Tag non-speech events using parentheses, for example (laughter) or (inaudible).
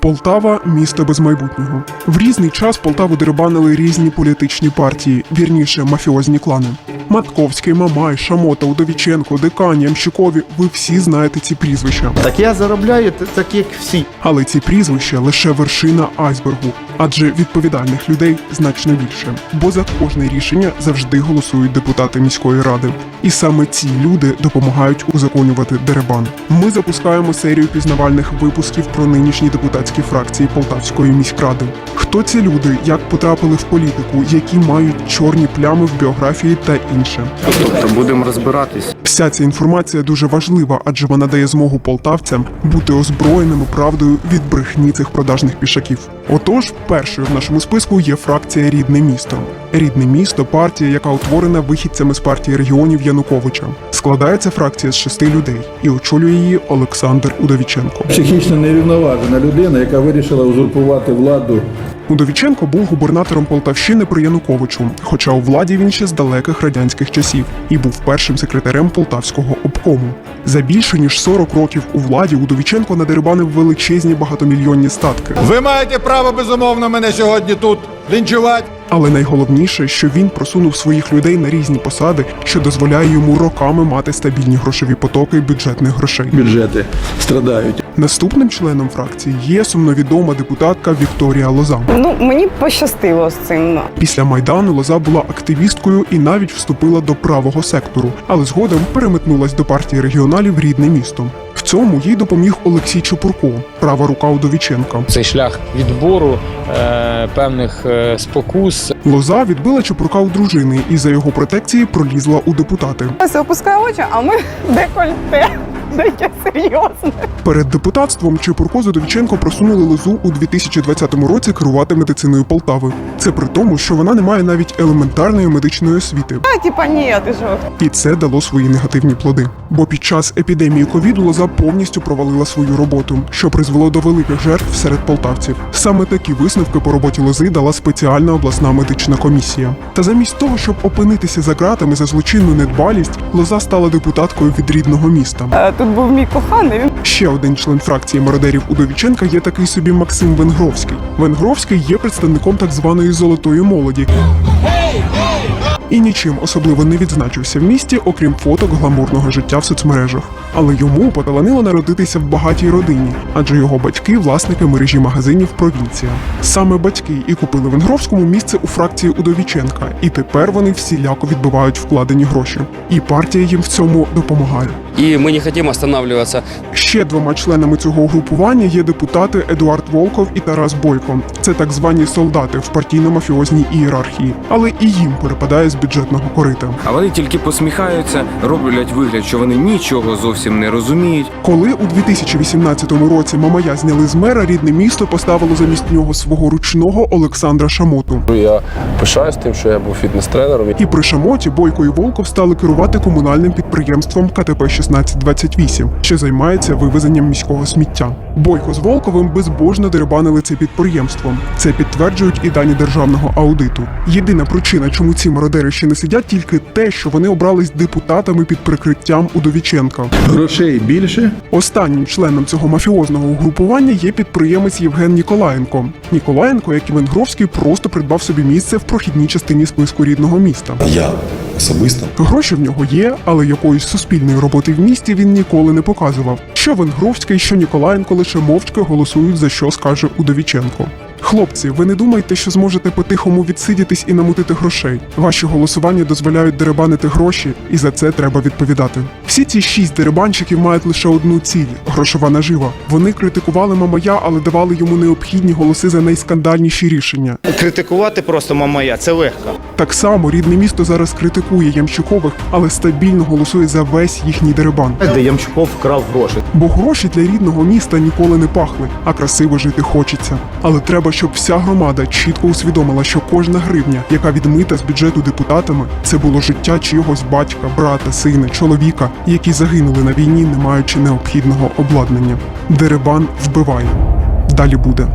Полтава місто без майбутнього. В різний час Полтаву дерибанили різні політичні партії, вірніше мафіозні клани. Матковський, Мамай, Шамота, Удовіченко, Декані, Ямщикові. Ви всі знаєте ці прізвища. Так я заробляю так, як всі. Але ці прізвища лише вершина айсбергу, адже відповідальних людей значно більше. Бо за кожне рішення завжди голосують депутати міської ради. І саме ці люди допомагають узаконювати деребан. Ми запускаємо серію пізнавальних випусків про нинішні депутатські фракції Полтавської міськради. Хто ці люди, як потрапили в політику, які мають чорні плями в біографії та інше. Тобто будемо розбиратись. Вся ця інформація дуже важлива, адже вона дає змогу полтавцям бути озброєними правдою від брехні цих продажних пішаків. Отож, першою в нашому списку є фракція Рідне місто. Рідне місто партія, яка утворена вихідцями з партії регіонів Януковича. Складається фракція з шести людей і очолює її Олександр Удовіченко. Психічно нерівноважена людина, яка вирішила узурпувати владу Удовіченко був губернатором Полтавщини при Януковичу, хоча у владі він ще з далеких радянських часів і був першим секретарем полтавського обкому. За більше ніж 40 років у владі Удовіченко надерибанив величезні багатомільйонні статки. Ви маєте право безумовно мене сьогодні тут лінчувати. Але найголовніше, що він просунув своїх людей на різні посади, що дозволяє йому роками мати стабільні грошові потоки бюджетних грошей. бюджети страдають. Наступним членом фракції є сумновідома депутатка Вікторія Лоза. Ну, мені пощастило з цим. Після майдану Лоза була активісткою і навіть вступила до правого сектору, але згодом переметнулась до партії регіоналів рідне місто. Цьому їй допоміг Олексій Чепурко, права рука Удовіченка. цей шлях відбору е, певних е, спокус. Лоза відбила Чепурка у дружини і за його протекції пролізла у депутати. Ось опускає очі, а ми (laughs) декольте. Таке серйозне. Перед депутатством Чепурко з Удовіченко просунули Лозу у 2020 році керувати медициною Полтави. Це при тому, що вона не має навіть елементарної медичної освіти. А, типа, ні, ти що? І це дало свої негативні плоди. Бо під час епідемії ковіду лоза повністю провалила свою роботу, що призвело до великих жертв серед полтавців. Саме такі висновки по роботі лози дала спеціальна обласна медична комісія. Та замість того, щоб опинитися за ґратами за злочинну недбалість, лоза стала депутаткою від рідного міста. Тут був мій коханий. Ще один член фракції мародерів Удовіченка є такий собі Максим Венгровський. Венгровський є представником так званої золотої молоді. І нічим особливо не відзначився в місті, окрім фоток гламурного життя в соцмережах. Але йому поталанило народитися в багатій родині, адже його батьки власники мережі магазинів Провінція. Саме батьки і купили Венгровському місце у фракції Удовіченка, і тепер вони всіляко відбивають вкладені гроші. І партія їм в цьому допомагає. И мы не хотим останавливаться. Ще двома членами цього угрупування є депутати Едуард Волков і Тарас Бойко. Це так звані солдати в партійно-мафіозній ієрархії, але і їм перепадає з бюджетного корита. А вони тільки посміхаються, роблять вигляд, що вони нічого зовсім не розуміють. Коли у 2018 році Мамая зняли з мера, рідне місто поставило замість нього свого ручного Олександра Шамоту. Я пишаюсь тим, що я був фітнес-тренером. І при Шамоті Бойко і Волков стали керувати комунальним підприємством КТП 1628, що займається вивезенням міського сміття. Бойко з Волковим безбожно дерибанили це підприємство. Це підтверджують і дані державного аудиту. Єдина причина, чому ці мародери ще не сидять, тільки те, що вони обрались депутатами під прикриттям Удовіченка. Грошей більше, Останнім членом цього мафіозного угрупування є підприємець Євген Ніколаєнко. Ніколаєнко, як і Венгровський, просто придбав собі місце в прохідній частині списку рідного міста. Я особисто Гроші в нього є, але якоїсь суспільної роботи в місті він ніколи не показував. Що Венгровський, що Ніколаєнко лише мовчки голосують за що скаже Удовіченко. Хлопці, ви не думайте, що зможете по-тихому відсидітись і намутити грошей. Ваші голосування дозволяють деребанити гроші, і за це треба відповідати. Всі ці шість деребанщиків мають лише одну ціль грошова нажива. Вони критикували Мамая, але давали йому необхідні голоси за найскандальніші рішення. Критикувати просто мамая, це легко. Так само рідне місто зараз критикує Ямщикових, але стабільно голосує за весь їхній деребан. Де Ямщиков вкрав гроші. Бо гроші для рідного міста ніколи не пахли, а красиво жити хочеться. Але треба, щоб вся громада чітко усвідомила, що кожна гривня, яка відмита з бюджету депутатами, це було життя чийогось батька, брата, сина, чоловіка, які загинули на війні, не маючи необхідного обладнання. Деребан вбиває. Далі буде.